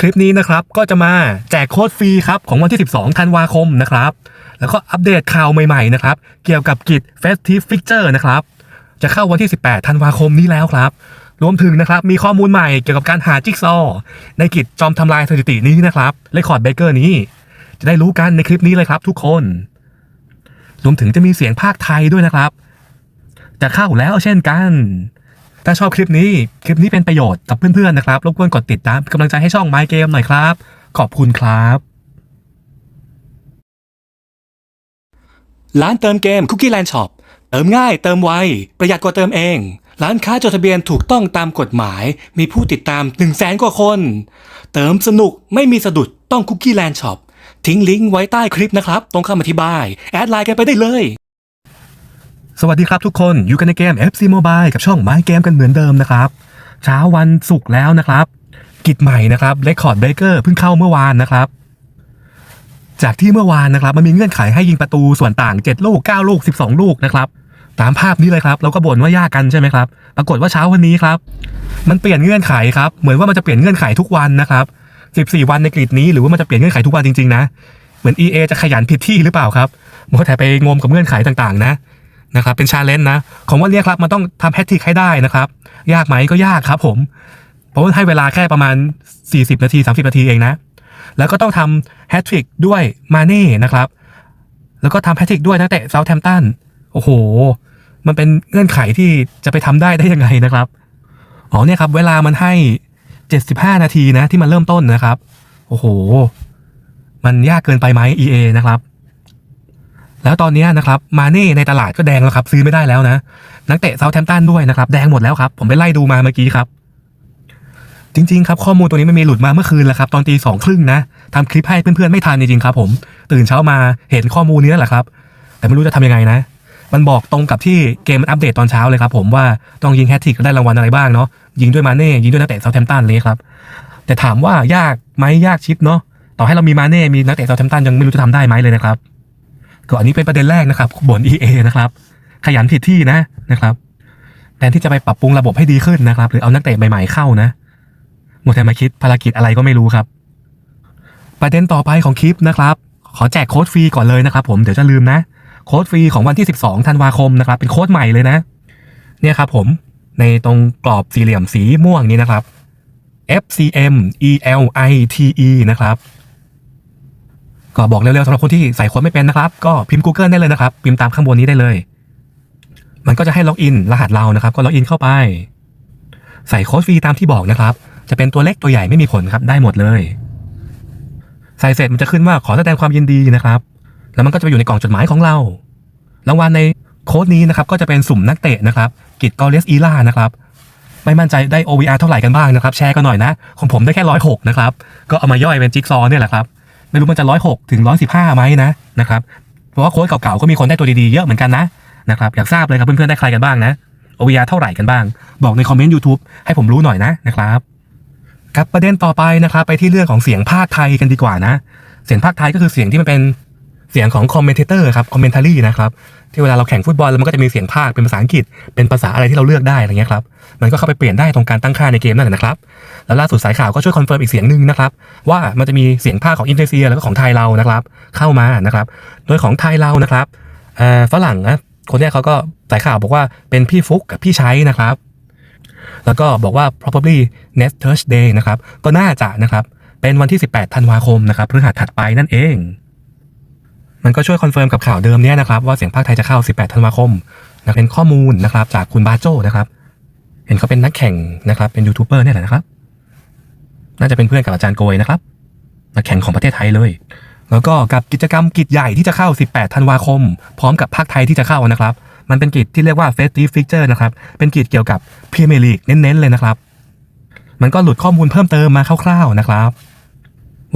คลิปนี้นะครับก็จะมาแจกโค้ดฟรีครับของวันที่ 12 ธันวาคมนะครับ แล้วก็อัปเดตข่าวใหม่ๆนะครับ เกี่ยวกับกิจ Festive Fixture นะครับ จะเข้าวันที่ 18 ธันวาคมนี้แล้วครับ รวมถึงนะครับมีข้อมูลใหม่เกี่ยวกับการหาจิ๊กซอว์ในกิจจอมทำลายสถิตินี้นะครับเรคคอร์ดเบเกอร์นี้ จะได้รู้กันในคลิปนี้เลยครับทุกคน รวมถึงจะมีเสียงภาคไทยด้วยนะครับ จะเข้าแล้วเช่นกัน ถ้าชอบคลิปนี้ คลิปนี้เป็นประโยชน์กับเพื่อนๆนะครับ รบกวนกดติดตามกำลังใจให้ช่อง My Game หน่อยครับ ขอบคุณครับ ร้านเติมเกม Cookie Land Shop เติมง่าย เติมไว ประหยัดกว่าเติมเอง ร้านค้าจดทะเบียนถูกต้องตามกฎหมาย มีผู้ติดตาม 1 0 0 0 0แสนกว่าคน เติมสนุกไม่มีสะดุดต้อง Cookie Land Shop ทิ้งลิงก์ไว้ใต้คลิปนะครับ ตรงคำอธิบาย แอดไลน์กันไปได้เลย สวัสดีครับทุกคนอยู่กันในเกม FC Mobile กับช่อง My Game กันเหมือนเดิมนะครับ เช้าวันศุกร์แล้วนะครับ กิจใหม่นะครับ Record Breaker เพิ่งเข้าเมื่อวานนะครับ จากที่เมื่อวานนะครับ มันมีเงื่อนไขให้ยิงประตูส่วนต่าง 7 ลูก 9 ลูก 12 ลูกนะครับ ตามภาพนี้เลยครับ เราก็บ่นว่ายากกันใช่ไหมครับ ปรากฏว่าเช้าวันนี้ครับ มันเปลี่ยนเงื่อนไขครับเหมือนว่ามันจะเปลี่ยนเงื่อนไขทุกวันนะครับ14 วันในกริดนี้หรือว่ามันจะเปลี่ยนเงื่อนไขทุกวันจริงๆนะเหมือน EA จะขยันผิดที่หรือเปล่าครับมัวแต่ไปงมกับเงื่อนไขต่างๆ นะ นะครับเป็นชาเลนจ์นะของวันนี้ครับมันต้องทำแฮตทริกให้ได้นะครับ ยากไหมก็ยากครับผม เพราะว่าให้เวลาแค่ประมาณ 40 นาที 30 นาทีเองนะ แล้วก็ต้องทำแฮตทริกด้วยมาเน่นะครับ แล้วก็ทำแฮตทริกด้วยนักเตะเซาท์แฮมป์ตันโอ้โห มันเป็นเงื่อนไขที่จะไปทำได้ได้ยังไงนะครับอ๋อเนี่ยครับ เวลามันให้ 75 นาทีนะที่มันเริ่มต้นนะครับ โอ้โห มันยากเกินไปไหม EA นะครับ แล้วตอนนี้นะครับมาเน่ในตลาดก็แดงแล้วครับ ซื้อไม่ได้แล้วนะ นักเตะเซาท์แ m มป์ตันด้วยนะครับ แดงหมดแล้วครับ ผมไปไล่ดูมาเมื่อกี้ครับ จริง ๆ ครับ ข้อมูลตัวนี้ไมันมีหลุดมาเมื่อคืนแล้วครับ ตอนตีสองครึ่งนะทำคลิปให้เพื่อนๆไม่ทันจริงๆครับ ผม ตื่นเช้ามาเห็นข้อมูลนี้นั่นแหละครับ แต่ไม่รู้จะทำยังไงนะ มันบอกตรงกับที่เกมมันอัปเดตตอนเช้าเลยครับ ผมว่าต้องยิงแฮตทริกได้รางวัลอะไรบ้างเนาะยิงด้วยมาเน่ยิงด้วยนักเตะเซาท์แ m มป์ตันเลยครับ แต่ถามว่ายากไหมยากชิปเนาะต่อให้เรามีมาเน่มีนักเตะเซาแ m มป์ตันยังไม่รู้จะทำได้ไหมเลยนะครับ ก็อันนี้เป็นประเด็นแรกนะครับบน EA นะครับ ขยันผิดที่นะนะครับแทนที่จะไปปรับปรุงระบบให้ดีขึ้นนะครับ หรือเอานักเตะใหม่ๆเข้านะหมดแต่มาคิดภารกิจอะไรก็ไม่รู้ครับ ประเด็นต่อไปของคลิปนะครับ ขอแจกโค้ดฟรีก่อนเลยนะครับผมเดี๋ยวจะลืมนะ โค้ดฟรีของวันที่ 12ธันวาคมนะครับ เป็นโค้ดใหม่เลยนะ เนี่ยครับผมในตรงกรอบสี่เหลี่ยมสีม่วงนี้นะครับ FCM ELITE นะครับ ก็บอกเร็วๆสำหรับคนที่ใส่โค้ดไม่เป็นนะครับ ก็พิมพ์ Google ได้เลยนะครับ พิมพ์ตามข้างบนนี้ได้เลย มันก็จะให้ล็อกอินรหัสเรานะครับ ก็ล็อกอินเข้าไป ใส่โค้ดฟรีตามที่บอกนะครับ จะเป็นตัวเล็กตัวใหญ่ไม่มีผลครับได้หมดเลย ใส่เสร็จมันจะขึ้นว่าขอแสดงความยินดีนะครับ แล้วมันก็จะไปอยู่ในกล่องจดหมายของเรา รางวัลในโค้ดนี้นะครับก็จะเป็นสุ่มนักเตะนะครับ กิจกอเลสอีล่านะครับไม่มั่นใจได้ OVR เท่าไหร่กันบ้างนะครับ แชร์กันหน่อยนะ ของผมได้แค่ร้อยหกนะครับ ก็เอามาย่อยเป็นจิ๊กซอว์เนี่ยแหละครับ ไม่รู้มันจะร้อยหกถึงร้อยสิบห้าไหมนะนะครับเพราะว่าโค้ดเก่าๆก็มีคนได้ตัวดีๆเยอะเหมือนกันนะนะครับอยากทราบเลยครับเพื่อนๆได้ใครกันบ้างนะอุปยาเท่าไหร่กันบ้าง บอกในคอมเมนต์ YouTube ให้ผมรู้หน่อยนะนะครับครับประเด็นต่อไปนะครับ ไปที่เรื่องของเสียงภาคไทยกันดีกว่านะ เสียงภาคไทยก็คือเสียงที่มันเป็น เสียงของคอมเมนเตอร์ครับคอมเมนทารี่นะครับที่เวลาเราแข่งฟุตบอลแล้วมันก็จะมีเสียงภาคเป็นภาษาอังกฤษ เป็นภาษาอะไรที่เราเลือกได้อะไรเงี้ยครับมันก็เข้าไปเปลี่ยนได้ตรงการตั้งค่าในเกมนั่นแหละนะครับแล้วล่าสุดสายข่าวก็ช่วยคอนเฟิร์มอีกเสียงหนึ่งนะครับว่ามันจะมีเสียงภาคของอินเตอร์เซียแล้วก็ของไทยเรานะครับเข้ามานะครับโดยของไทยเรานะครับฝรั่งนะคนเนี้เขาก็สายข่าวบอกว่าเป็นพี่ฟุกกับพี่ชัยนะครับแล้วก็บอกว่า probably next Thursday นะครับก็น่าจะนะครับเป็นวันที่ 18 ธันวาคมนะครับพฤหัสถัดไปนั่นเอง มันก็ช่วยคอนเฟิร์มกับข่าวเดิมเนี้ยนะครับว่าเสียงภาคไทยจะเข้า 18 ธันวาคมนะเป็นข้อมูลนะครับจากคุณบาโจนะครับ เห็นเขาเป็นนักแข่งนะครับ เป็นยูทูบเบอร์เนี่ยแหละนะครับ น่าจะเป็นเพื่อนกับอาจารย์โกยนะครับ นักแข่งของประเทศไทยเลย แล้วก็กับกิจกรรมกิจใหญ่ที่จะเข้า 18 ธันวาคม พร้อมกับภาคไทยที่จะเข้านะครับ มันเป็นกิจที่เรียกว่า Festive Fixture นะครับ เป็นกิจเกี่ยวกับพรีเมียร์ลีกเน้นๆเลยนะครับ มันก็หลุดข้อมูลเพิ่มเติมมาคร่าวๆนะครับ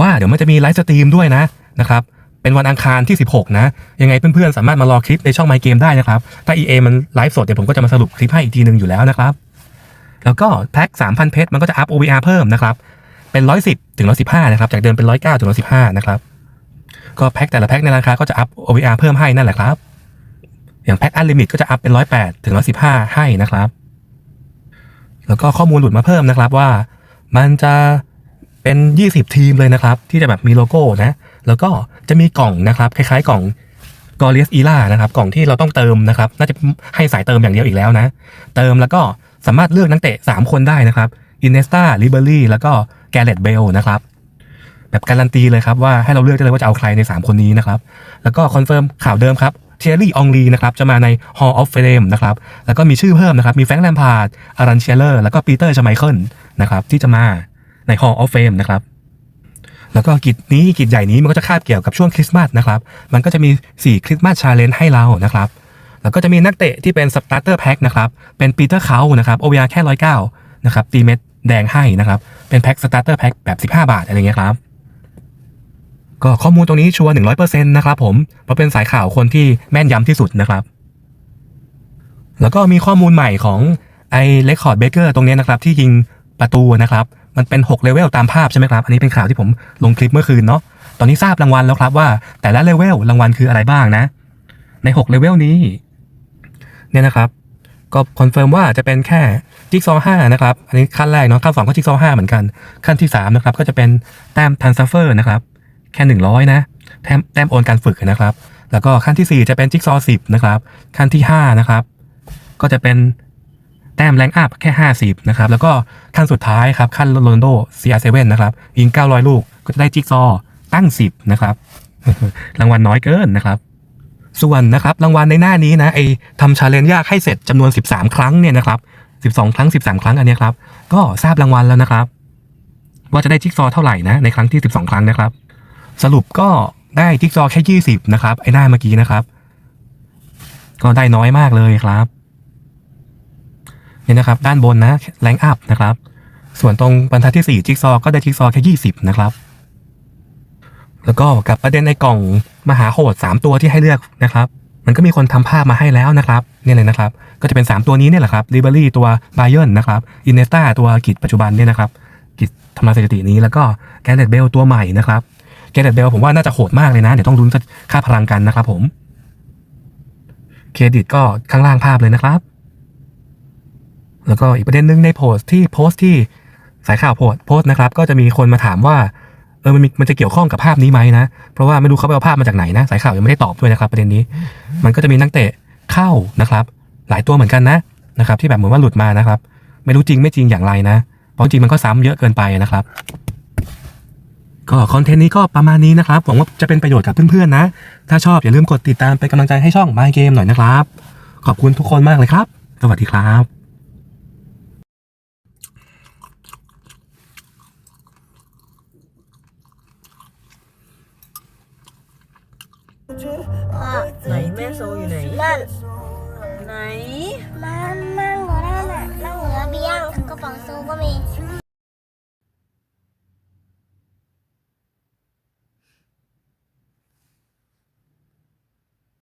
ว่าเดี๋ยวมันจะมีไลฟ์สตรีมด้วยนะนะครับ เป็นวันอังคารที่ 16 นะ ยังไงเพื่อนๆ สามารถมารอคลิปในช่อง My Game ได้นะครับ ถ้า EA มันไลฟ์สดเดี๋ยวผมก็จะมาสรุปคลิปให้อีกทีหนึ่งอยู่แล้วนะครับ แล้วก็แพ็ค3,000 เพชรมันก็จะอัพ OVR เพิ่มนะครับ เป็น 110 ถึง 115 นะครับ จากเดิมเป็น 109 ถึง 115 นะครับ ก็แพ็คแต่ละแพ็คในราคาก็จะอัพ OVR เพิ่มให้นั่นแหละครับ อย่างแพ็คอันลิมิตก็จะอัพเป็น 108 ถึง 115 ให้นะครับ แล้วก็ข้อมูลหลุดมาเพิ่มนะครับว่า มันจะเป็น 20 ทีมเลยนะครับ ที่จะแบบมีโลโก้นะ แล้วก็ จะมีกล่องนะครับคล้ายๆ กล่อง g o r i u s e r a นะครับกล่องที่เราต้องเติมนะครับ น่าจะให้สายเติมอย่างเดียวอีกแล้วนะ เติมแล้วก็สามารถเลือกนักเตะ 3 คนได้นะครับอินเนสตาลิเบอรี่แล้วก็แกเรตเบลนะครับ แบบการันตีเลยครับว่าให้เราเลือกได้เลยว่าจะเอาใครใน 3 คนนี้นะครับ แล้วก็คอนเฟิร์มข่าวเดิมครับเทอร์รี่องลีนะครับจะมาใน Hall of Fame นะครับแล้วก็มีชื่อเพิ่มนะครับ มีแฟรงค์แลมพาร์ดอารันเชลเลอร์แล้วก็ปีเตอร์ชไมเคิลนะครับที่จะมาใน Hall of Fame นะครับ แล้วก็กิจนี้กิจใหญ่นี้มันก็จะคาบเกี่ยวกับช่วงคริสต์มาสนะครับ มันก็จะมี 4 คริสต์มาสชาเลนจ์ให้เรานะครับ แล้วก็จะมีนักเตะที่เป็นสตาร์เตอร์แพ็คนะครับ เป็นปีเตอร์เขานะครับโอเวียแค่ร้อยเก้านะครับตีเม็ดแดงให้นะครับ เป็นแพ็คสตาร์เตอร์แพ็คแบบ 15 บาทอะไรเงี้ยครับ ก็ข้อมูลตรงนี้ชัวร์หนึ่งร้อยเปอร์เซ็นต์นะครับผม เพราะเป็นสายข่าวคนที่แม่นยำที่สุดนะครับ แล้วก็มีข้อมูลใหม่ของไอ้เลคคอร์ดเบเกอร์ตรงนี้นะครับที่ยิงประตูนะครับ มันเป็น6เลเวลตามภาพใช่ไหมครับ อันนี้เป็นข่าวที่ผมลงคลิปเมื่อคืนเนาะ ตอนนี้ทราบรางวัลแล้วครับว่าแต่ละเลเวลรางวัลคืออะไรบ้างนะ ใน6เลเวลนี้เนี่ยนะครับ ก็คอนเฟิร์มว่าจะเป็นแค่จิ๊กซอว์5นะครับ อันนี้ขั้นแรกเนาะขั้นสองก็จิ๊กซอว์5เหมือนกัน ขั้นที่3นะครับก็จะเป็นแต้มทันซัฟเฟอร์นะครับ แค่ 100 นะแต้มแต้มโอนการฝึกนะครับ แล้วก็ขั้นทีสี่4 จะเป็นจิ๊กซอว์10นะครับ ขั้นที่5นะครับก็จะเป็น แต้มแรงอัพแค่ 50 นะครับ แล้วก็ขั้นสุดท้ายครับ ขั้นโรนโด CR7 นะครับ ยิง 900 ลูกก็จะได้จิ๊กซอตั้ง 10 นะครับ รางวัลน้อยเกินนะครับ ส่วนนะครับ รางวัลในหน้านี้นะไอทำชาเลนจ์ยากให้เสร็จจำนวน 13 ครั้งเนี่ยนะครับ 12 ครั้ง 13 ครั้งอันนี้ครับ ก็ทราบรางวัลแล้วนะครับ ว่าจะได้จิ๊กซอเท่าไหร่นะในครั้งที่ 12 ครั้งนะครับ สรุปก็ได้จิ๊กซอแค่ 20 นะครับไอหน้าเมื่อกี้นะครับ ก็ได้น้อยมากเลยครับ เนี่ยนะครับ ด้านบนนะแรงอัพนะครับ ส่วนตรงบรรทัดที่ 4 จิ๊กซอก็ได้จิ๊กซอแค่ 20 นะครับ แล้วก็กับประเด็นในกล่องมหาโหด 3 ตัวที่ให้เลือกนะครับ มันก็มีคนทำภาพมาให้แล้วนะครับเนี่ยเลยนะครับ ก็จะเป็น 3 ตัวนี้เนี่ยแหละครับลิเบอรี่ตัวบ y เ r นนะครับอินเนสตาตัวกิจปัจจุบันเนี่ยนะครับกิจทำลายสถิตินี้แล้วก็แกเรตเบลตัวใหม่นะครับแกเรตเบลผมว่าน่าจะโหดมากเลยนะ เดี๋ยวต้องลุ้นค่าพลังกันนะครับผมเครดิตก็ข้างล่างภาพเลยนะครับ แล้วก็อีกประเด็นหนึ่งในโพสต์ที่โพสต์ที่สายข่าวโพสต์โพสต์นะครับ ก็จะมีคนมาถามว่าเออมันมันจะเกี่ยวข้องกับภาพนี้ไหมนะ เพราะว่าไม่รู้เขาไปเอาภาพมาจากไหนนะ สายข่าวยังไม่ได้ตอบด้วยนะครับประเด็นนี้ มันก็จะมีนักเตะเข้านะครับ หลายตัวเหมือนกันนะนะครับ ที่แบบเหมือนว่าหลุดมานะครับ ไม่รู้จริงไม่จริงอย่างไรนะเพราะจริงมันก็ซ้ำเยอะเกินไปนะครับ ก็คอนเทนต์นี้ก็ประมาณนี้นะครับหวังว่าจะเป็นประโยชน์กับเพื่อนๆนะ ถ้าชอบอย่าลืมกดติดตามเป็นกำลังใจให้ช่อง My Game หน่อยนะครับ ขอบคุณทุกคนมากเลยครับ สวัสดีครับ ยโซอยู่ไหน นั่นไหน มันนั่งอยู่นั่นน่ะนั่งอยู่ระเบียงกระป๋องโซก็มี